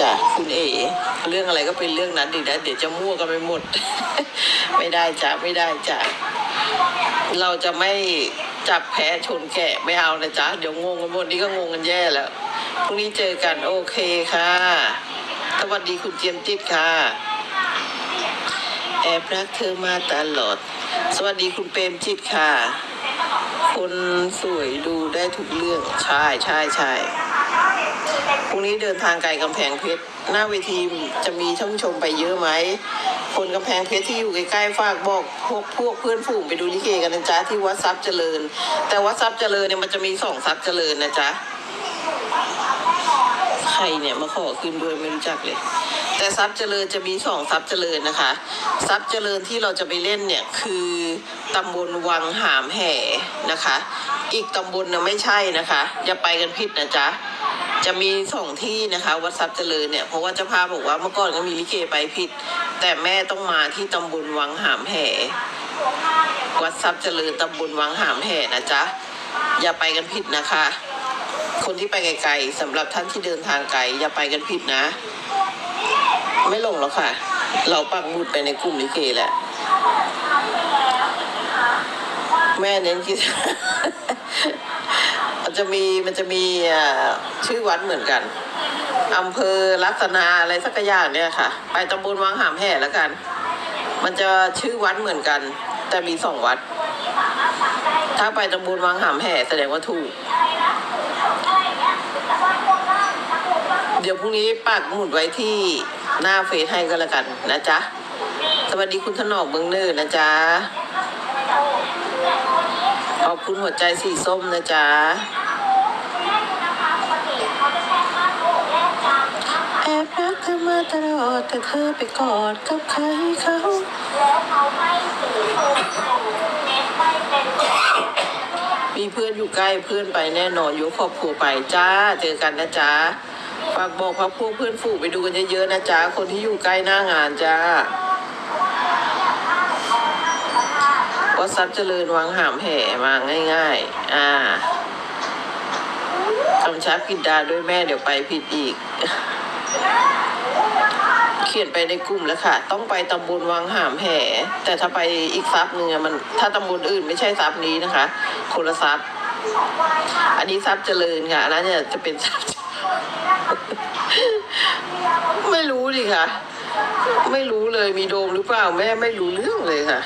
จ้ะคุณเอ๋เรื่องอะไรก็เป็นเรื่องนั้นดีนะเดี๋ยวจะมั่วกันไปหมด ไม่ได้จ้ะไม่ได้จ้ะเราจะไม่จับแพ้ชนแกะไม่เอานะจ๊ะเดี๋ยวงงกันหมดนี่ก็งงกันแย่แล้วพรุ่งนี้เจอกันโอเคค่ะ สวัสดีคุณเจียมจิตค่ะ แอบรักเธอมาตลอด สวัสดีคุณเปรมจิตค่ะ คนสวยดูได้ทุกเรื่อง ใช่ใช่ใช่ พรุ่งนี้เดินทางไกลกำแพงเพชร หน้าเวทีจะมีท่านชมไปเยอะไหม คนกำแพงเพชรที่อยู่ใกล้ๆฝากบอกพวกพวกเพื่อนฝูงไปดูลิเกกันนะจ๊ะที่วัดทรัพย์เจริญ แต่วัดทรัพย์เจริญเนี่ยมันจะมีสองทรัพย์เจริญนะจ๊ะ รเนี่ยมาขอขึ้นด้วยไม่รู้จักเลย แต่ทรัพย์เจริญจะมีสองทรัพย์เจริญนะคะ ทรัพย์เจริญที่เราจะไปเล่นเนี่ยคือตำบลวังหามแห่นะคะ อีกตำบลน่ะไม่ใช่นะคะอย่าไปกันผิดนะจ๊ะจะมีสองที่นะคะวัดทรัพย์เจริญเนี่ยเพราะว่าเจ้าภาพบอกว่าเมื่อก่อนก็มีลิเกไปผิด แต่แม่ต้องมาที่ตำบลวังหามแห่วัดทรัพย์เจริญตำบลวังหามแห่นะจ๊ะอย่าไปกันผิดนะคะ คนที่ไปไกลๆสำหรับท่านที่เดินทางไกลอย่าไปกันผิดนะ ไม่ลงหรอกค่ะ เราปักหมุดไปในกลุ่มลิเกแหละ แม่เน้นคิดมันจะมีมันจะมีอ่าชื่อวัดเหมือนกันอำเภอลักษณะอะไรสักอย่างเนี่ยค่ะ ไปตำบลวังหามแห่แล้วกัน มันจะชื่อวัดเหมือนกัน แต่มีสองวัด ถ้าไปตำบลวังหามแห่แสดงว่าถูก เดี๋ยว พรุ่งนี้ปักหมุดไว้ที่หน้าเฟซให้ก็แล้วกันนะจ๊ะ สวัสดีคุณถนอมเมืองเนินนะจ๊ะ ขอบคุณหัวใจสีส้มนะจ๊ะแอบรักเธอมาตลอดแต่เธอไปกอดกับใครเขามีเพื่อนอยู่ใกล้เพื่อนไปแน่นอนยกครอบครัวไปจ้า เจอกันนะจ๊ะ ฝากบอกพักพวกเพื่อนฝูงไปดูกันเยอะๆนะจ๊ะ คนที่อยู่ใกล้หน้างานจ้าวัดทรัพย์เจริญวังหามแห่มาง่าย ๆ อ่ากำชับกินดาด้วยแม่เดี๋ยวไปผิดอีก เขียนไปในกลุ่มแล้วค่ะ ต้องไปตำบลวังหามแห่ แต่ถ้าไปอีกซับหนึ่งอมัน ถ้าตำบลอื่นไม่ใช่ซับนี้นะคะ คนละซับอันนี้ซับเจริญค่ะนั้นเนี่ยจะเป็นซับ ไม่รู้ดิค่ะ ไม่รู้เลยมีโดมหรือเปล่าแม่ไม่รู้เรื่องเลยค่ะ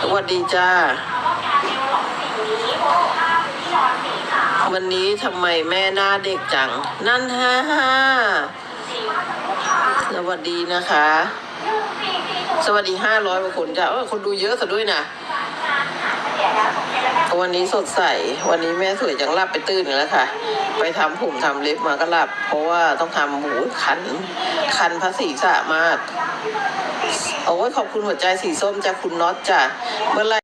สวัสดีจ้า วันนี้ทำไมแม่หน้าเด็กจัง นั่นฮ่าฮ่าสวัสดีนะคะ สวัสดีห้าร้อยกว่าคนจ้ะเออคนดูเยอะซะด้วยนะ วันนี้สดใส วันนี้แม่สวยจังหลับไปตื่นแล้วค่ะ ไปทำผมทำเล็บมาก็หลับ เพราะว่าต้องทำหูคัน คันพระศีรษะมากโอ้ยขอบคุณหัวใจสีส้มจากคุณน็อตจ้ะเมื่อไร